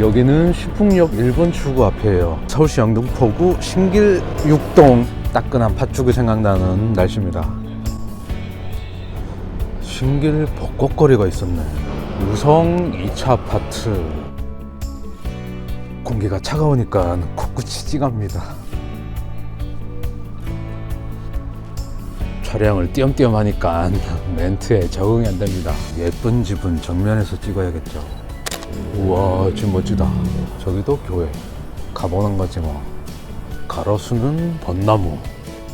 여기는 신풍역 1번 출구 앞이에요. 서울시 영등포구 신길 6동 따끈한 팥죽이 생각나는 날씨입니다. 신길 벚꽃거리가 있었네. 우성 2차 아파트. 공기가 차가우니까 코끝이 찡합니다. 촬영을 띄엄띄엄 하니까 멘트에 적응이 안 됩니다. 예쁜 집은 정면에서 찍어야겠죠. 우와, 집 멋지다. 저기도 교회. 가보는 거지 뭐. 가로수는 벚나무.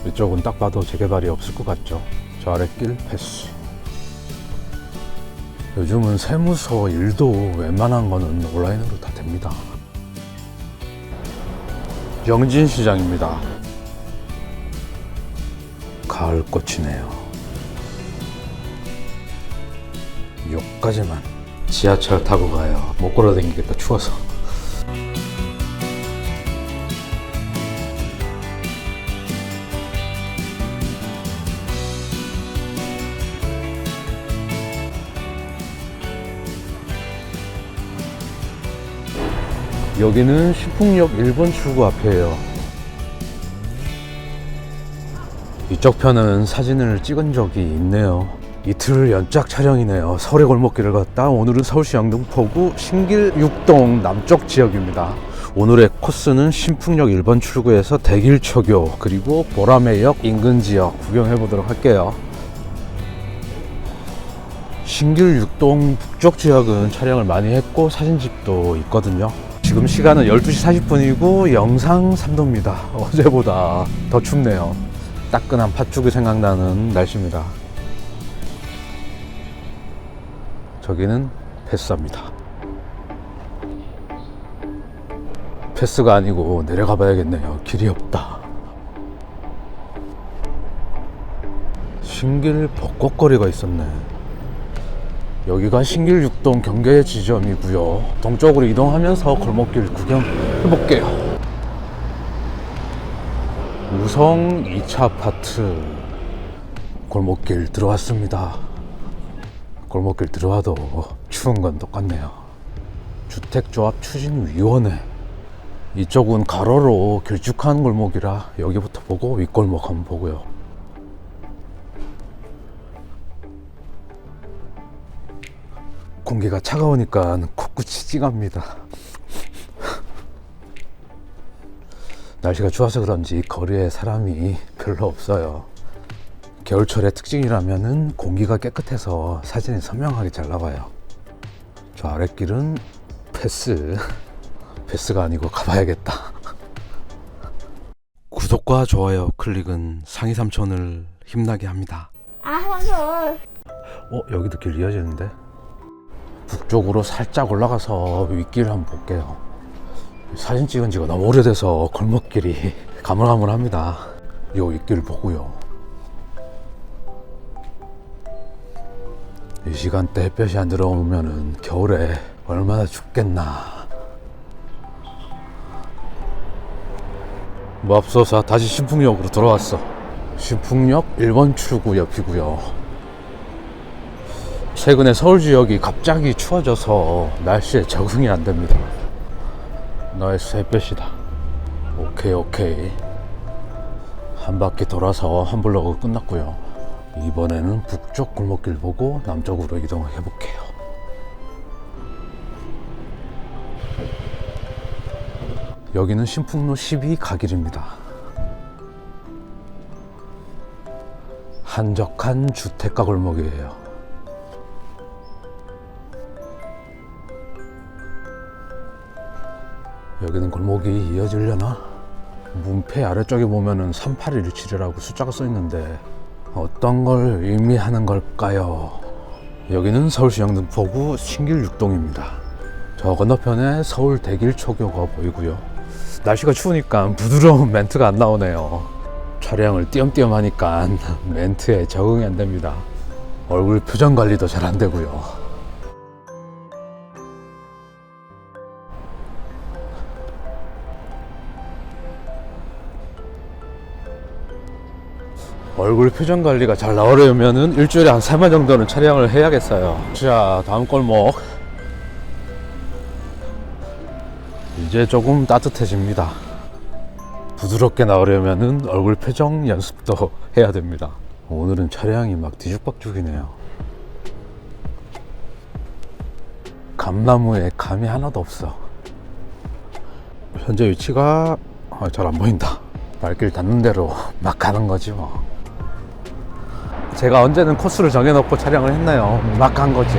이쪽은 딱 봐도 재개발이 없을 것 같죠. 저 아랫길 패스. 요즘은 세무서 일도 웬만한 거는 온라인으로 다 됩니다. 영진시장입니다. 가을꽃이네요. 여기까지만 지하철 타고 가요. 못 걸어 다니겠다 추워서. 여기는 신풍역 1번 출구 앞이에요. 이쪽 편은 사진을 찍은 적이 있네요. 이틀 연짝 촬영이네요. 서울의 골목길을 걷다 오늘은 서울시 영등포구 신길 6동 남쪽 지역입니다. 오늘의 코스는 신풍역 1번 출구에서 대길초교 그리고 보라매역 인근 지역 구경해 보도록 할게요. 신길 6동 북쪽 지역은 촬영을 많이 했고 사진집도 있거든요. 지금 시간은 12시 40분이고 영상 3도입니다. 어제보다 더 춥네요. 따끈한 팥죽이 생각나는 날씨입니다. 저기는 패스입니다. 패스가 아니고 내려가 봐야겠네요. 길이 없다. 신길 벚꽃거리가 있었네. 여기가 신길 6동 경계 지점이고요. 동쪽으로 이동하면서 골목길 구경해 볼게요. 우성 2차 아파트 골목길 들어왔습니다. 골목길 들어와도 추운 건 똑같네요. 주택조합 추진위원회. 이쪽은 가로로 길쭉한 골목이라 여기부터 보고 윗골목 한번 보고요. 공기가 차가우니까 코끝이 찡합니다. 날씨가 추워서 그런지 거리에 사람이 별로 없어요. 겨울철의 특징이라면은 공기가 깨끗해서 사진이 선명하게 잘 나와요. 저 아랫길은 패스. 패스가 아니고 가봐야겠다. 구독과 좋아요 클릭은 상위 삼촌을 힘나게 합니다. 아, 삼촌. 어 여기도 길 이어지는데 북쪽으로 살짝 올라가서 윗길 한번 볼게요 사진 찍은 지가 너무 오래돼서 골목길이 가물가물합니다 요 윗길 보고요 이 시간대 햇볕이 안 들어오면은 겨울에 얼마나 춥겠나 맙소사 다시 신풍역으로 돌아왔어 신풍역 1번 출구 옆이고요 최근에 서울 지역이 갑자기 추워져서 날씨에 적응이 안 됩니다. 나이스 햇볕이다. 오케이, 오케이. 한 바퀴 돌아서 한 블로그 끝났고요. 이번에는 북쪽 골목길 보고 남쪽으로 이동해 볼게요. 여기는 신풍로 12 가길입니다. 한적한 주택가 골목이에요. 여기는 골목이 이어지려나? 문패 아래쪽에 보면은 3817이라고 숫자가 써 있는데 어떤 걸 의미하는 걸까요? 여기는 서울시 영등포구 신길 6동입니다. 저 건너편에 서울 대길 초교가 보이고요. 날씨가 추우니까 부드러운 멘트가 안 나오네요. 촬영을 띄엄띄엄 하니까 멘트에 적응이 안 됩니다. 얼굴 표정 관리도 잘 안 되고요. 얼굴 표정 관리가 잘 나오려면은 일주일에 한 3번 정도는 촬영을 해야겠어요. 자, 다음 골목. 이제 조금 따뜻해집니다. 부드럽게 나오려면은 얼굴 표정 연습도 해야 됩니다. 오늘은 차량이 막 뒤죽박죽이네요. 감나무에 감이 하나도 없어. 현재 위치가 아, 잘안 보인다. 발길 닿는 대로 막 가는 거지 뭐. 제가 언제는 코스를 정해놓고 촬영을 했나요? 막 간 거지.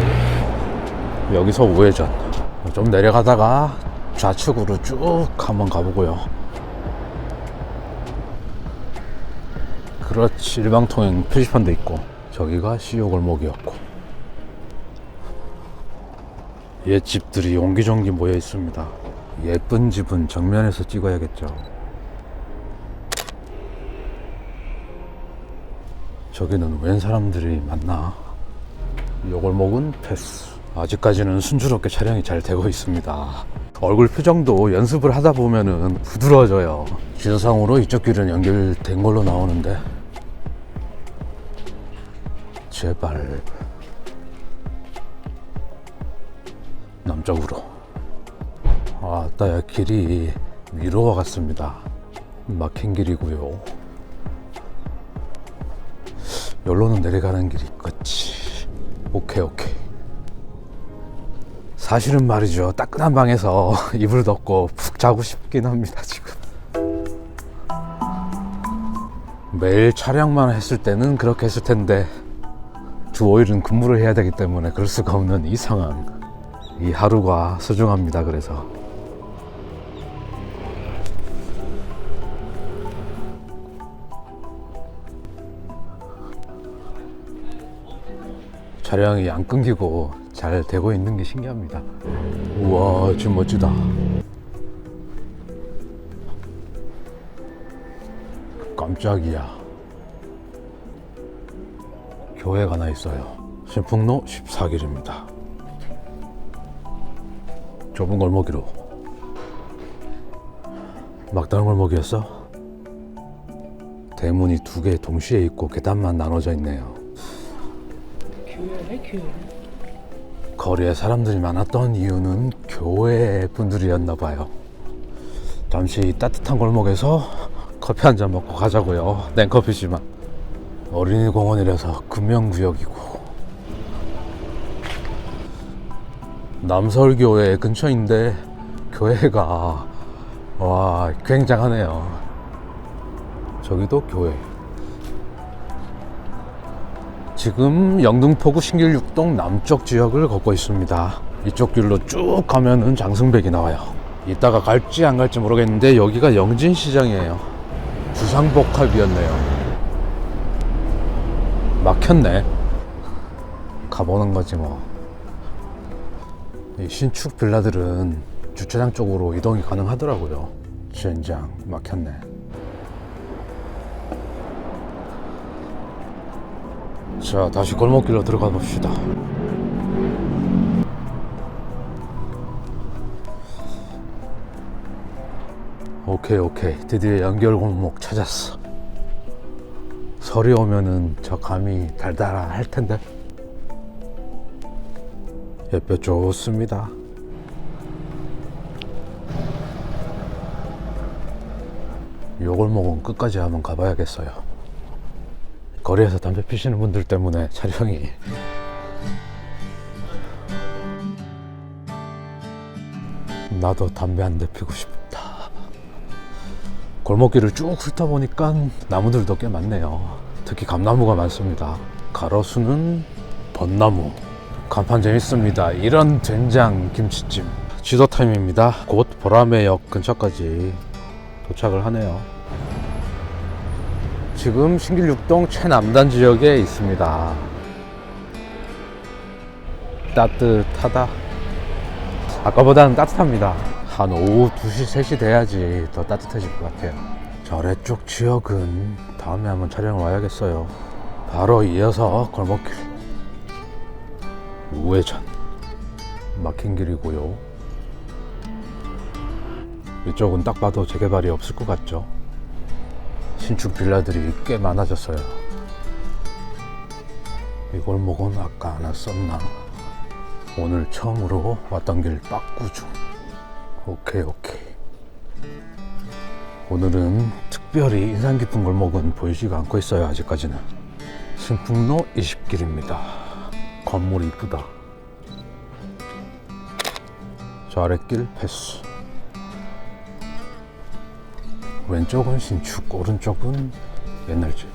여기서 우회전. 좀 내려가다가 좌측으로 쭉 한번 가보고요. 그렇지 일방통행 표지판도 있고 저기가 시효 골목이었고 옛 집들이 옹기종기 모여 있습니다. 예쁜 집은 정면에서 찍어야겠죠. 저기는 웬 사람들이 많나? 요 골목은 패스. 아직까지는 순조롭게 촬영이 잘 되고 있습니다. 얼굴 표정도 연습을 하다 보면은 부드러워져요. 지도상으로 이쪽 길은 연결된 걸로 나오는데 제발 남쪽으로 아따야 길이 위로와 같습니다 막힌 길이고요 여기로는 내려가는 길이 있겠지. 오케이 오케이. 사실은 말이죠. 따끈한 방에서 이불 덮고 푹 자고 싶긴 합니다 지금. 매일 촬영만 했을 때는 그렇게 했을 텐데 주 5일은 근무를 해야 되기 때문에 그럴 수가 없는 이 상황 이 하루가 소중합니다 그래서 촬영이 안 끊기고 잘 되고 있는 게 신기합니다. 우와 지금 멋지다. 깜짝이야. 교회가 하나 있어요. 신풍로 14길입니다. 좁은 골목이로. 막다른 골목이었어? 대문이 두 개 동시에 있고 계단만 나눠져 있네요 교회네 교회. 거리에 사람들이 많았던 이유는 교회 분들이었나 봐요. 잠시 따뜻한 골목에서 커피 한 잔 먹고 가자고요. 냉커피지만 어린이 공원이라서 금명구역이고 남서울교회 근처인데 교회가 와 굉장하네요. 저기도 교회. 지금 영등포구 신길 6동 남쪽 지역을 걷고 있습니다. 이쪽 길로 쭉 가면은 장승백이 나와요. 이따가 갈지 안 갈지 모르겠는데 여기가 영진시장이에요. 주상복합이었네요. 막혔네. 가보는 거지 뭐. 이 신축 빌라들은 주차장 쪽으로 이동이 가능하더라고요. 젠장 막혔네. 자, 다시 골목길로 들어가 봅시다. 오케이, 오케이. 드디어 연결 골목 찾았어. 설이 오면은 저 감이 달달할 텐데. 햇볕 좋습니다. 요 골목은 끝까지 한번 가봐야겠어요. 거리에서 담배 피시는 분들 때문에 촬영이 나도 담배 한 대 피고 싶다. 골목길을 쭉 훑다 보니까 나무들도 꽤 많네요. 특히 감나무가 많습니다. 가로수는 벚나무. 간판 재밌습니다. 이런 된장 김치찜. 지도 타임입니다. 곧 보라매역 근처까지 도착을 하네요. 지금 신길 6동 최남단 지역에 있습니다. 따뜻하다. 아까보다는 따뜻합니다. 한 오후 2시, 3시 돼야지 더 따뜻해질 것 같아요. 저 아래쪽 지역은 다음에 한번 촬영을 와야겠어요. 바로 이어서 골목길. 우회전. 막힌 길이고요. 이쪽은 딱 봐도 재개발이 없을 것 같죠. 신축 빌라들이 꽤 많아졌어요. 이 골목은 아까 안 왔었나? 오늘 처음으로 왔던 길 빠꾸 중. 오케이 오케이 오늘은 특별히 인상 깊은 골목은 보이지가 않고 있어요 아직까지는 신풍로 20길입니다 건물 이쁘다 저 아랫길 패스 왼쪽은 신축 오른쪽은 옛날 집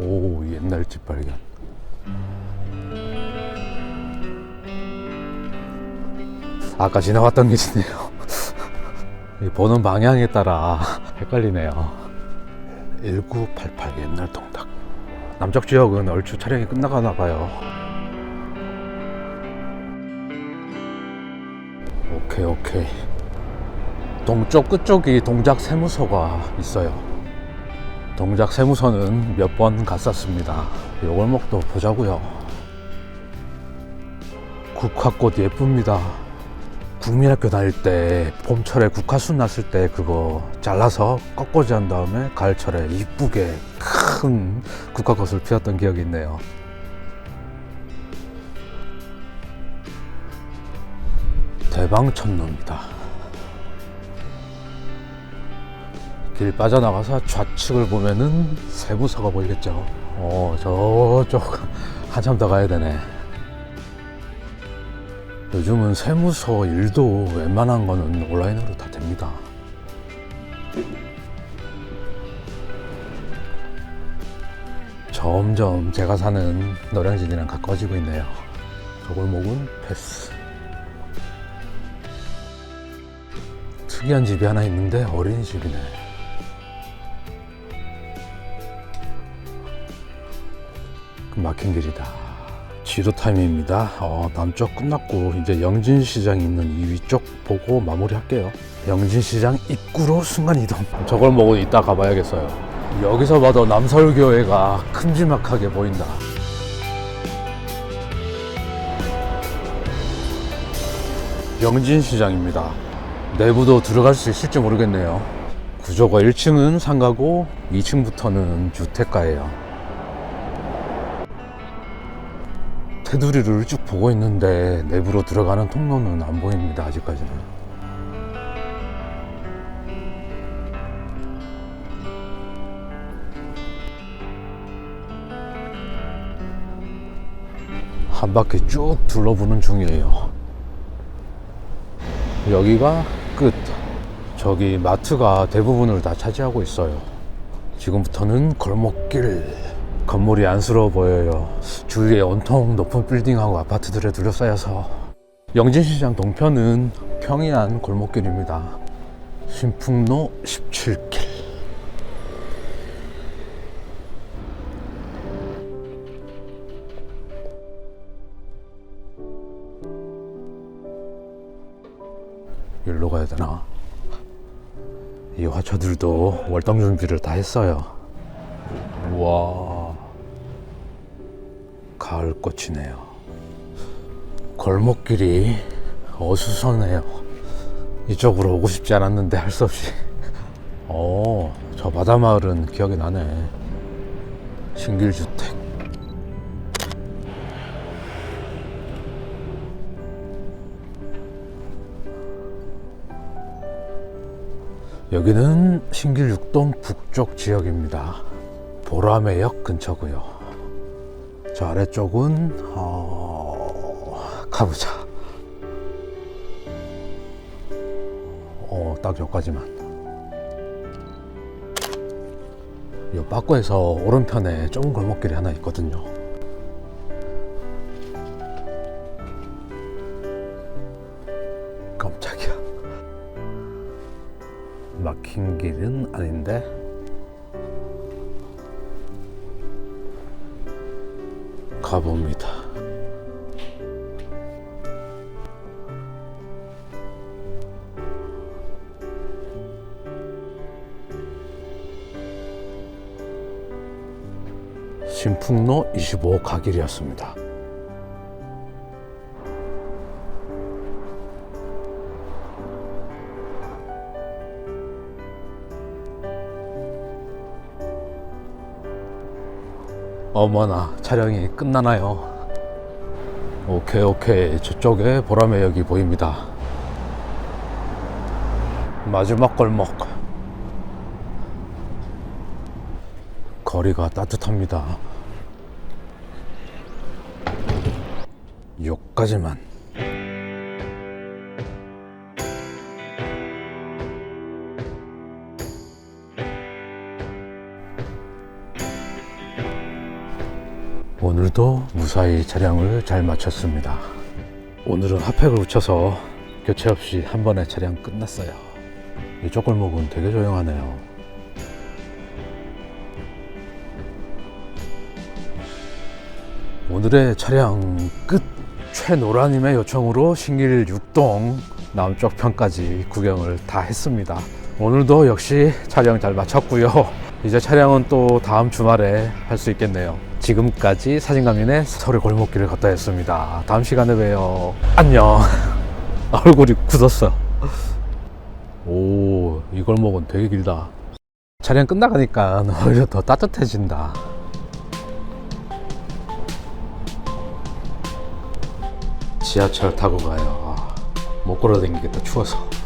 오 옛날 집 발견. 아까 지나왔던 길이네요. 이 보는 방향에 따라 헷갈리네요. 1988 옛날 동닭 남쪽 지역은 얼추 촬영이 끝나가나 봐요. 오케이 오케이 동쪽 끝쪽이 동작 세무서가 있어요 동작 세무서는 몇 번 갔었습니다 요 골목도 보자고요 국화꽃 예쁩니다 국민학교 다닐 때 봄철에 국화순 났을 때 그거 잘라서 꺾어지 한 다음에 가을철에 이쁘게 큰 국화꽃을 피웠던 기억이 있네요. 대방천로입니다. 길 빠져나가서 좌측을 보면은 세무서가 보이겠죠. 어, 저쪽 한참 더 가야 되네. 요즘은 세무서 일도 웬만한 거는 온라인으로 다 됩니다. 점점 제가 사는 노량진이랑 가까워지고 있네요. 저 골목은 패스. 특이한 집이 하나 있는데 어린이집이네. 막힌 길이다. 지도 타임입니다. 어, 남쪽 끝났고 이제 영진시장이 있는 이 위쪽 보고 마무리할게요. 영진시장 입구로 순간 이동. 저걸 먹고 이따 가봐야겠어요. 여기서 봐도 남서울교회가 큼지막하게 보인다. 영진시장입니다. 내부도 들어갈 수 있을지 모르겠네요. 구조가 1층은 상가고 2층부터는 주택가예요. 테두리를 쭉 보고 있는데 내부로 들어가는 통로는 안 보입니다. 아직까지는. 한 바퀴 쭉 둘러보는 중이에요. 여기가 끝. 저기 마트가 대부분을 다 차지하고 있어요. 지금부터는 골목길. 건물이 안쓰러워 보여요. 주위에 온통 높은 빌딩하고 아파트들에 둘러싸여서 영진시장 동편은 평이한 골목길입니다. 신풍로 17길. 여기로 가야 되나? 이 화초들도 월동 준비를 다 했어요. 와 가을꽃이네요. 골목길이 어수선해요. 이쪽으로 오고 싶지 않았는데 할 수 없이. 어, 저 바다 마을은 기억이 나네. 신길주택. 여기는 신길 6동 북쪽 지역입니다. 보라매역 근처고요. 저 아래쪽은 어... 가보자. 어, 딱 여기까지만. 이 빠꾸에서 오른편에 좁은 골목길이 하나 있거든요. 깜짝이야. 막힌 길은 아닌데 가봅니다. 신풍로 25 가길이었습니다. 어머나 촬영이 끝나나요? 오케이 오케이 저쪽에 보라매역이 보입니다. 마지막 골목. 거리가 따뜻합니다. 여기까지만. 오늘도 무사히 차량을 잘 마쳤습니다. 오늘은 핫팩을 붙여서 교체 없이 한 번에 차량 끝났어요. 이쪽 골목은 되게 조용하네요. 오늘의 차량 끝! 최노라님의 요청으로 신길 6동 남쪽 편까지 구경을 다 했습니다. 오늘도 역시 촬영 잘 마쳤고요. 이제 촬영은 또 다음 주말에 할 수 있겠네요. 지금까지 사진가민의 서울 골목길을 걷다 했습니다. 다음 시간에 봬요. 안녕. 얼굴이 굳었어. 오, 이 골목은 되게 길다. 촬영 끝나가니까 오히려 더 따뜻해진다. 지하철 타고 가요. 아, 못 걸어 다니겠다 추워서.